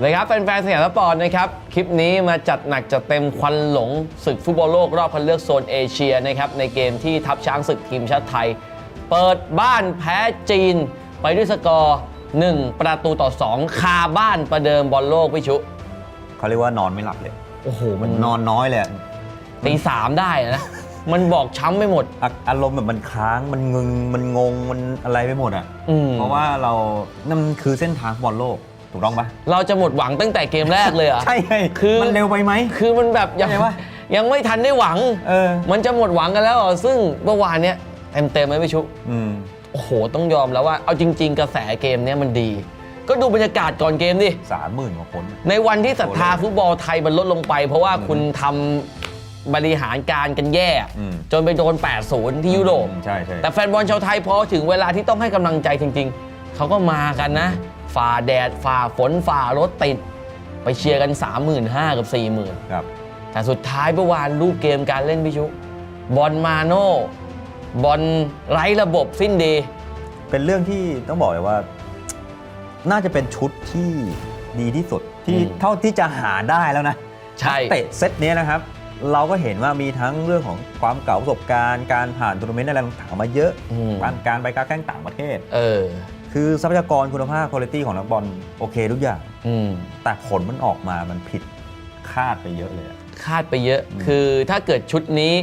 เลยครับแฟนๆสยามสปอร์ตนะครับ คลิปนี้มาจัดหนักจัดเต็มควันหลงศึกฟุตบอลโลกรอบคัดเลือกโซนเอเชียนะครับในเกมที่ทัพช้างศึกทีมชาติไทย เปิดบ้านแพ้จีน ไปด้วยสกอร์ 1 ประตูต่อ 2 คาบ้านประเดิมบอลโลกพี่ชุ เขาเรียกว่านอนไม่หลับเลย โอ้โห มัมันนนอนน้อยเลยอะตีสามได้นะ มันบอกช้ำไปหมด อะอารมณ์แบบมันค้างมันงึงมันงงมันอะไรไปหมดอะ อืม เพราะว่าเรานั่นมันคือเส้นทางฟุตบอลโลก ถูกต้องปะเราจะหมดหวังตั้งแต่เกมแรกเลยเหรอะ ใช่ไงคือ มันเร็วไปไหม คือมันแบบยังเข้าใจปะ ยังไม่ทันได้หวัง เออ มันจะหมดหวังกันแล้วเหรอซึ่งเมื่อวานเนี้ยเต็มเต็มๆไหมพี่ชุอืม โอ้โห ต้องยอมแล้วว่าเอาจริง ๆ กระแสเกมเนี้ยมันดี ก็ดูบรรยากาศก่อนเกมดิ สามหมื่นกว่าคน ในวันที่ศรัทธาโอ้โหฟุตบอลไทยมันลดลงไป เพราะว่าคุณทำบริหารการกันแย่ อืมจนไปโดน 8-0 ที่ยุโรปอืมใช่ใช่ แต่แฟนบอลชาวไทยพอถึงเวลาที่ต้องให้กำลังใจจริง ๆ เขาก็มากันนะ ฝ่าแดดฝ่าฝนฝ่ารถติด ไปเชียร์กัน 35,000กับ 40,000ครับแต่สุดท้ายเมื่อวานรูปเกมการเล่นพี่ชุ บอลมาโน่บอลไร้ระบบสิ้นดี เป็นเรื่องที่ต้องบอกเลยว่า น่าจะเป็นชุดที่ดีที่สุดที่อืมเท่าที่จะหาได้แล้วนะใช่นักเตะเซตนี้นะครับ เราก็เห็นว่ามีทั้งเรื่องของความเก่าประสบการณ์ การผ่านทัวร์นาเมนต์อะไรต่างๆมาเยอะอืมการการไปการแข่งต่างประเทศ เออ คือทรัพยากรคุณภาพคุณภาพของนักบอลโอเคทุกอย่าง อืม แต่ผลมันออกมามันผิดคาดไปเยอะเลยอะคาดไปเยอะอืมคือถ้าเกิดชุดนี้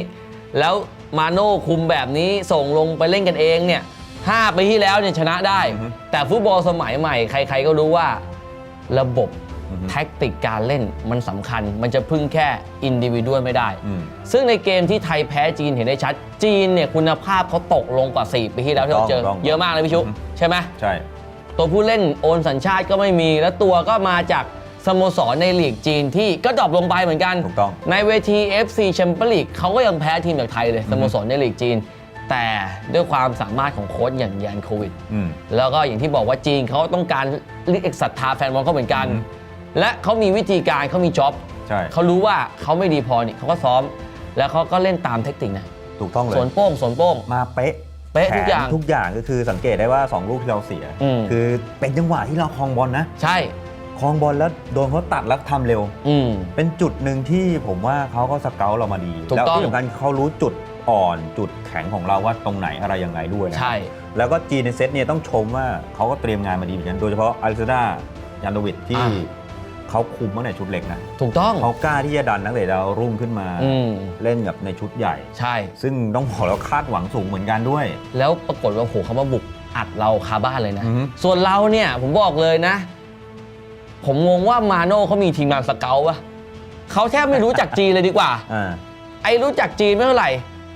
แล้วมาโน่คุมแบบนี้ส่งลงไปเล่นกันเองเนี่ยห้าปีที่แล้วเนี่ยชนะได้ แต่ฟุตบอลสมัยใหม่ ใคร ๆก็รู้ว่า ระบบอือฮึ แท็กติกการเล่นมันสำคัญ มันจะพึ่งแค่อินดิวิดวไม่ได้ อืม ซึ่งในเกมที่ไทยแพ้จีนเห็นได้ชัด จีนเนี่ยคุณภาพเขาตกลงกว่า 4 ปีที่แล้วที่เราเจอถูกต้อง เยอะมากเลยพี่ชุอือฮึใช่ไหม ใช่ ตัวผู้เล่นโอนสัญชาติก็ไม่มี แล้วตัวก็มาจากสโมสรในลีกจีนที่ก็ดรอปลงไปเหมือนกัน ถูกต้อง ในเวที FC Champions League เขาก็ยังแพ้ทีมจากไทยเลยสโมสรในลีกจีน แต่ด้วยความสามารถของโค้ชอย่างยานโควิด อืม แล้วก็อย่างที่บอกว่าจีนเขาต้องการเรียกศรัทธาแฟนบอลเขาเหมือนกัน อืม และเขามีวิธีการเขามีจ็อบใช่ เขารู้ว่าเขาไม่ดีพอนี่เขาก็ซ้อม แล้วเขาก็เล่นตามเทคนิคนะถูกต้องเลสวยนโป้งสวนโป้ง มาเป๊ะเป๊ะทุกอย่างแผนทุกอย่างก็คือสังเกตได้ว่า 2 ลูกที่เราเสีย อืม คือเป็นจังหวะที่เราคลองบอลนะใช่ คลองบอลแล้วโดนเขาตัดแล้วทำเร็ว อืม เป็นจุดหนึ่งที่ผมว่าเขาก็สเกลเรามาดี ถูกแล้วต้อง ที่สำคัญเขารู้จุดอ่อนจุดแข็งของเราว่าตรงไหนอะไรยังไงด้วยนะใช่ แล้วก็จีนในเซตเนี่ยต้องชมว่าเขาก็เตรียมงานมาดีเหมือนกันโดยเฉพาะอลิซาดายันโดวิดที่อ่า เขาคุมตั้งแต่ชุดเล็กนะถูกต้อง เขากล้าที่จะดันนักเตะดาวรุ่งขึ้นมาอืม เล่นกับในชุดใหญ่ ใช่ ซึ่งต้องบอกแล้วคาดหวังสูงเหมือนกันด้วย แล้วปรากฏว่าโหเขามาบุกอัดเราคาบ้านเลยนะ อือฮึ ส่วนเราเนี่ยผมบอกเลยนะ ผมงงว่ามาโน่เขามีทีมงานสเกลปะเขาแทบไม่รู้จักจีนเลยดีกว่า อ่าไอ้รู้จักจีนไม่เท่าไหร่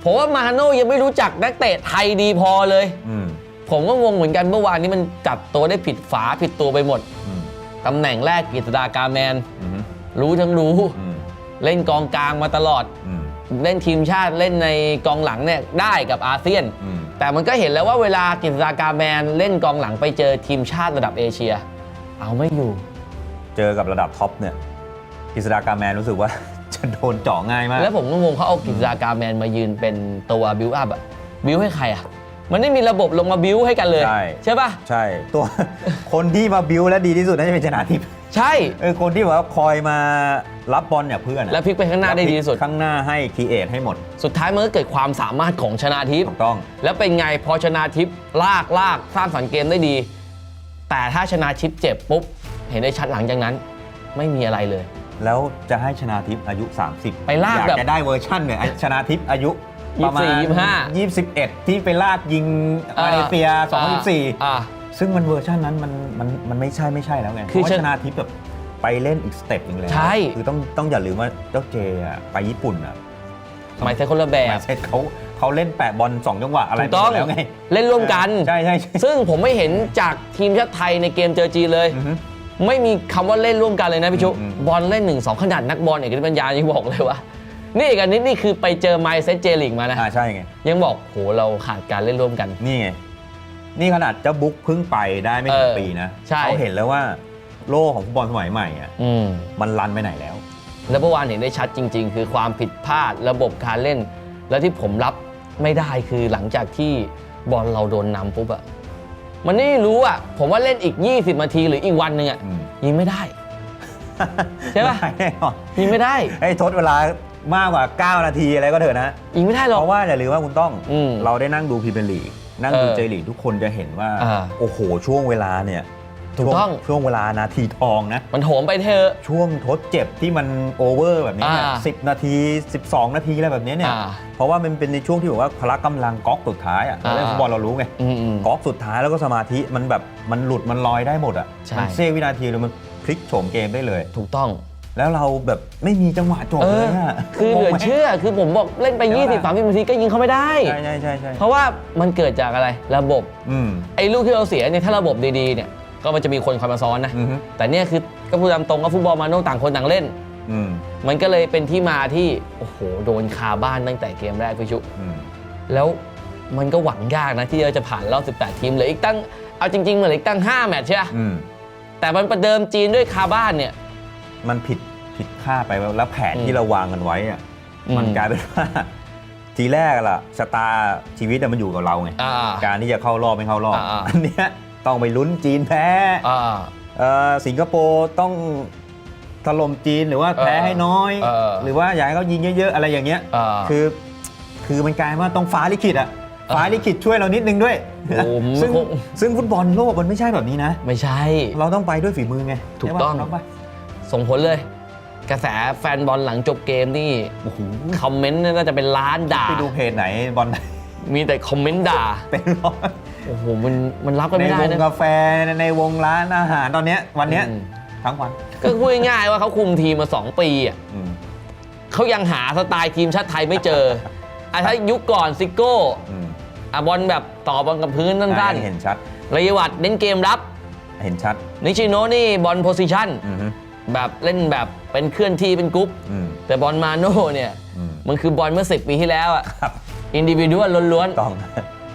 ผมว่ามาโน่ยังไม่รู้จักนักเตะไทยดีพอเลย อืมผมก็งงเหมือนกันเมื่อวานนี้มันจับตัวได้ผิดฝาผิดตัวไปหมด อืม ตำแหน่งแรกกฤษดากาแมน อืมรู้ทั้งรู้ อืมเล่นกองกลางมาตลอด อืมเล่นทีมชาติเล่นในกองหลังเนี่ยได้กับอาเซียน อืม แต่มันก็เห็นแล้วว่าเวลากฤษดากาแมนเล่นกองหลังไปเจอทีมชาติระดับเอเชีย เอาไม่อยู่ เจอกับระดับท็อปเนี่ยกฤษฎากาแมนรู้สึกว่า จะโดนเจาะง่ายมาก แล้วผมก็งงเขาเอากฤษดากาแมนมายืนเป็นตัวบิวอัพอะบิวให้ใครอะ มันไม่มีระบบลงมาบิวให้กันเลย ใช่ ใช่ปะใช่ ตัว คนที่มาบิวและดีที่สุดน่าจะเป็นชนะทิพย์ใช่ เออคนที่แบบว่าคอยมารับบอลเนี่ยเพื่อนอะแล้วพลิกไปข้างหน้าได้ดีที่สุด ข้างหน้าให้คีเอทให้หมดสุดท้ายมันก็เกิดความสามารถของชนาทิพย์ ถูกต้อง แล้วเป็นไงพอชนาทิพย์ลากลากสร้างสรรค์เกมได้ดี แต่ถ้าชนาทิพย์เจ็บปุ๊บ เห็นได้ชัดหลังจากนั้น ไม่มีอะไรเลย แล้วจะให้ชนะทิพย์อายุ 30ไปลากอยากแบบ จะได้เวอร์ชั่นเนี่ยไอ้ชนะทิพย์อายุ ประมาณ24 21ที่ไปลากยิงมาเลเซีย2014อ่าซึ่งมันเวอร์ชันนั้นมันมันมันไม่ใช่ไม่ใช่แล้วไงคือเพราะชว่านะชนะทิพย์แบบไปเล่นอีกสเต็ปหนึงแล้วใช่คือต้องต้องอย่าลืมว่าเจ้าเจอะไปญี่ปุ่นอะหมายถึงคนละแบมาบเซตเขาเขาเล่นแปะบอลสองจังหวะอะไรถูกต้องไปหมดแล้วไงเล่นร่วมกันใช่ใช่ใช่ซึ่งผมไม่เห็นจากทีมชาติไทยในเกมเจอจีนเลยอือฮึไม่มีคำว่าเล่นร่วมกันเลยนะพี่ชุอืมบอลเล่นหนึ่งสองขนาดนักบอลเอกนิตปัญญายังบอกเลยว่า นี่เอกนิตนี่คือไปเจอไมเซ็ตเจลิกมานะอ่าใช่ไง ยังบอกโหเราขาดการเล่นร่วมกัน นี่ไง นี่ขนาดเจ้าบุ๊กเพิ่งไปได้ไม่ถึงเออปีนะใช่ เขาเห็นแล้วว่าโลกของฟุตบอลสมัยใหม่อะอืม มันรันไปไหนแล้ว แล้วเมื่อวานเห็นได้ชัดจริง ๆ คือความผิดพลาดระบบการเล่น แล้วที่ผมรับไม่ได้คือหลังจากที่บอลเราโดนนำปุ๊บอะมันไม่รู้อะผมว่าเล่นอีก 20นาทีหรืออีกวันหนึ่งอะอืม ยิงไม่ได้ ใช่ปะ ไม่ได้แน่นอนยิงไม่ได้ ไอ้ทดเวลา มากกว่า 9 นาทีอะไรก็เถอะนะยิงไม่ได้หรอก เพราะว่าอย่าลืมว่าคุณต้องอืมเราได้นั่งดูพรีเมียร์ลีกนั่งดูเออเจลีกทุกคนจะเห็นว่า อ่าโอ้โห ช่วงเวลาเนี่ยถูกต้องช่วช่วงเวลานาทีทองนะ มันโถมไปเถอะ ช่วงทดเจ็บที่มันโอเวอร์แบบนี้เนี่ยอ่าสินาที 12 นาทีอะไรแบบนี้เนี่ย อ่าเพราะว่ามันเป็นในช่วงที่แบบว่าพละกำลังก๊อกสุดท้ายอะอ่า เล่นฟุตบอลเรารู้ไง อืมอืมก๊อกสุดท้ายแล้วก็สมาธิมันแบบมันหลุดมันลอยได้หมดอะ ใช่ มันเสี้ยววินาทีเลยมันพลิกโฉมเกมได้เลยถูกต้อง แล้วเราแบบไม่มีจังหวะจบเอเลอยอะคือเหลือเชื่อคือผมบอกเล่นไปใช่20ปะ30นาทีก็ยิงเขาไม่ได้ ใช่ใช่ใช่ใช่เพราะว่ามันเกิดจากอะไรระบบอืม ไอ้ลูกที่เราเสียเนี่ยถ้าระบบดีๆเนี่ยก็มันจะมีคนคอยมาซ้อนนะอืมฮึ แต่เนี่ยคือก็พูดตามตรงก็ฟุตบอลมาโน่ต่างคนต่างเล่น อืมมันก็เลยเป็นที่มาที่โอ้โหโดนคาบ้านตั้งแต่เกมแรกพี่ชุ อืม แล้วมันก็หวังยากนะที่เราจะผ่านรอบ 18 ทีมเหลืออีกตั้งเอาจริงๆเหลืออีกตั้ง 5 แมตช์ใช่ไหมอืม แต่มันประเดิมจีนด้วยคาบ้านเนี่ย มันผิดผิดคาดไปแล้วแผนอืมที่เราวางกันไว้อะอืมมันกลายเป็นว่าทีแรกอะล่ะชะตาชีวิตอะมันอยู่กับเราไงอ่าการที่จะเข้ารอบไม่เข้ารอบอ่าๆอันเนี้ยต้องไปลุ้นจีนแพ้อ่าเอ่อสิงคโปร์ต้องถล่มจีนหรือว่าแพ้เออให้น้อยเออหรือว่าอยากให้เขายิงเยอะๆ อะไรอย่างเงี้ยอ่าคือคือมันกลายว่าต้องฟ้าลิขิตอะฟ้าลิขิตช่วยเรานิดนึงด้วยโอ้มันซึ่งคงซึ่งฟุตบอลโลกมันไม่ใช่แบบนี้นะ ไม่ใช่ เราต้องไปด้วยฝีมือไง ถูกต้องใช่ปะ ส่งผลเลย กระแสแฟนบอลหลังจบเกมนี่โอ้โหคอมเมนต์เนี่ยน่าจะเป็นล้านด่า ไปดูเพจไหนบอลมีแต่คอมเมนต์ด่าเป็นร้อยโอ้โหมันมันรับกันในไม่ได้วงนะ กาแฟในวงร้านอาหารตอนเนี้ยวันเนี้ยอืม ทั้งวันก็พูดง่ายๆว่าเขาคุมทีมมา 2 ปีอะอืม เขายังหาสไตล์ทีมชาติไทยไม่เจออะถ้ายุคก่อนซิโก้อืมอะบอลแบบต่อบอลกับพื้นสั้นอ่าเห็นชัด ๆระยวัตเน้นเกมรับ เห็นชัดนิชิโนะนี่บอลโพซิชันอืมฮึ แบบเล่นแบบเป็นเคลื่อนที่เป็นกรุ๊ปอืมแต่บอลมาโน่เนี่ยอืม มันคือบอลเมื่อ 10 ปีที่แล้วอะครับอินดิวิดวลล้วนๆ ต้อง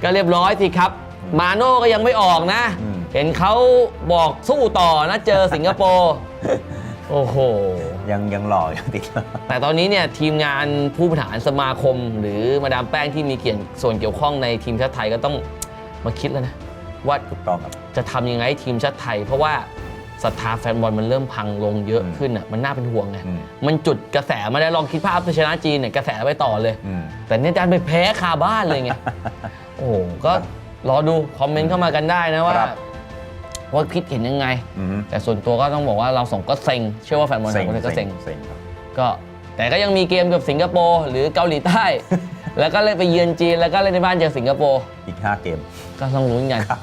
ก็เรียบร้อยสิครับ มาโน่ก็ยังไม่ออกนะ อืม เห็นเขาบอกสู้ต่อนะเจอสิงคโปร์ โอ้โห ยังยังหล่อยังติดแต่ตอนนี้เนี่ยทีมงานผู้บริหารสมาคม หรือมาดามแป้งที่มีเกี่ยวส่วนเกี่ยวข้องในทีมชาติไทยก็ต้องมาคิดแล้วนะ ว่าถูกต้องครับ จะทำยังไงให้ทีมชาติไทย เพราะว่า ศรัทธาแฟนบอลมันเริ่มพังลงเยอะอืมขึ้นอะมันน่าเป็นห่วงไงอืมมันจุดกระแสมาได้ลองคิดภาพไปชนะจีนเนี่ยกระแสไปต่อเลยอืมแต่เนี่ยดันไปแพ้คาบ้านเลยไงโอ้โหก็รอดูคอมเมนต์เข้ามากันได้นะว่าครับว่าคิดเห็นยังไงอืมฮึแต่ส่วนตัวก็ต้องบอกว่าเราส่งก็เซ็ง เชื่อว่าแฟนบอลสองคนก็เซ็งเซ็งครับก็แต่ก็ยังมีเกมกับสิงคโปร์หรือเกาหลีใต้ แล้วก็เล่นไปเยือนจีนแล้วก็เล่นในบ้านเจอสิงคโปร์อีก 5 เกม ก็ต้องลุ้นกันครับ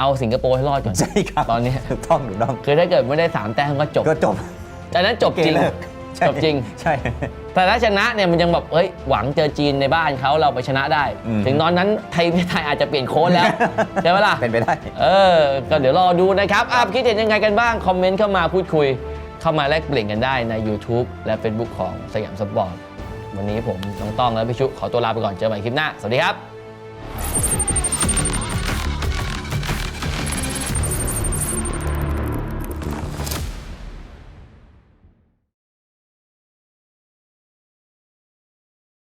เอาสิงคโปร์ให้รอดก่อน ใช่ครับตอนนี้ ถูกต้องถูกต้องคือถ้าเกิดไม่ได้สามแต้มก็จบก็จบจากนั้นจบจริง เกมเลิกใช่จบจริง ใช่ แต่ถ้าชนะเนี่ยมันยังแบบเอ้ยหวังเจอจีนในบ้านเขาเราไปชนะได้ อืม ถึงตอนนั้นไทยไทยอาจจะเปลี่ยนโค้ชแล้ว ใช่ไหมล่ะ เป็นไปได้ เออ ก็เดี๋ยวรอดูนะครับอะคิดเห็นยังไงกันบ้าง คอมเมนต์เข้ามาพูดคุย เข้ามาแลกเปลี่ยนกันได้ใน YouTube และ Facebook ของสยามสปอร์ต วันนี้ผมน้องต้องและพี่ชุขอตัวลาไปก่อน เจอกันใหม่คลิปหน้า สวัสดีครับ